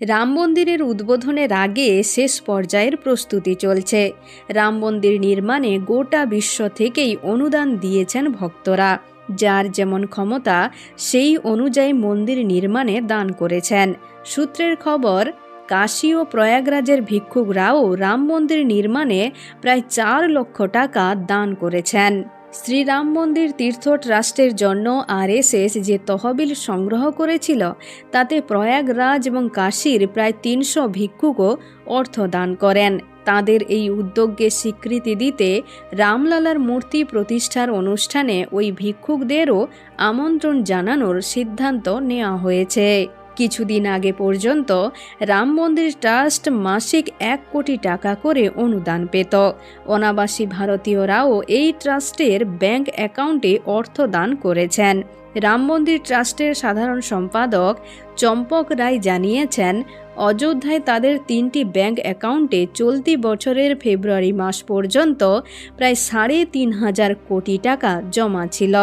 রাম মন্দিরের উদ্বোধনের আগে শেষ পর্যায়ের প্রস্তুতি চলছে। রাম মন্দির নির্মাণে গোটা বিশ্ব থেকেই অনুদান দিয়েছেন ভক্তরা। যার যেমন ক্ষমতা, সেই অনুযায়ী মন্দির নির্মাণে দান করেছেন। সূত্রের খবর, কাশী ও প্রয়াগরাজের ভিক্ষুকরাও রাম মন্দির নির্মাণে প্রায় চার লক্ষ টাকা দান করেছেন। শ্রীরাম মন্দির তীর্থ ট্রাস্টের জন্য আরএসএস যে তহবিল সংগ্রহ করেছিল, তাতে প্রয়াগরাজ এবং কাশীর প্রায় তিনশো ভিক্ষুকও অর্থ দান করেন। তাদের এই উদ্যোগকে স্বীকৃতি দিতে রামলালার মূর্তি প্রতিষ্ঠার অনুষ্ঠানে ওই ভিক্ষুকদেরও আমন্ত্রণ জানানোর সিদ্ধান্ত নেওয়া হয়েছে। কিছুদিন আগে পর্যন্ত রাম মন্দির ট্রাস্ট মাসিক এক কোটি টাকা করে অনুদান পেত। অনাবাসী ভারতীয়রাও এই ট্রাস্টের ব্যাংক অ্যাকাউন্টে অর্থ দান করেছেন। রাম মন্দির ট্রাস্টের সাধারণ সম্পাদক চম্পক রায় জানিয়েছেন, অযোধ্যায় তাদের তিনটি ব্যাংক অ্যাকাউন্টে চলতি বছরের ফেব্রুয়ারি মাস পর্যন্ত প্রায় সাড়ে তিন হাজার কোটি টাকা জমা ছিল।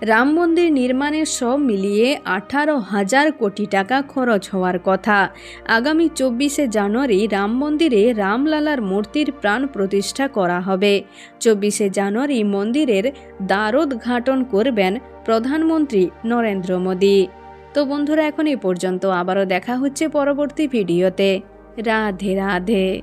রাম মন্দির নির্মাণের সব মিলিয়ে আঠারো হাজার কোটি টাকা খরচ হওয়ার কথা। আগামী চব্বিশে জানুয়ারি রাম মন্দিরে রামলালার মূর্তির প্রাণ প্রতিষ্ঠা করা হবে। চব্বিশে জানুয়ারি মন্দিরের দ্বারোদ্ঘাটন করবেন প্রধানমন্ত্রী নরেন্দ্র মোদী। তো বন্ধুরা, এখন এই পর্যন্ত। আবারও দেখা হচ্ছে পরবর্তী ভিডিওতে। রাধে রাধে।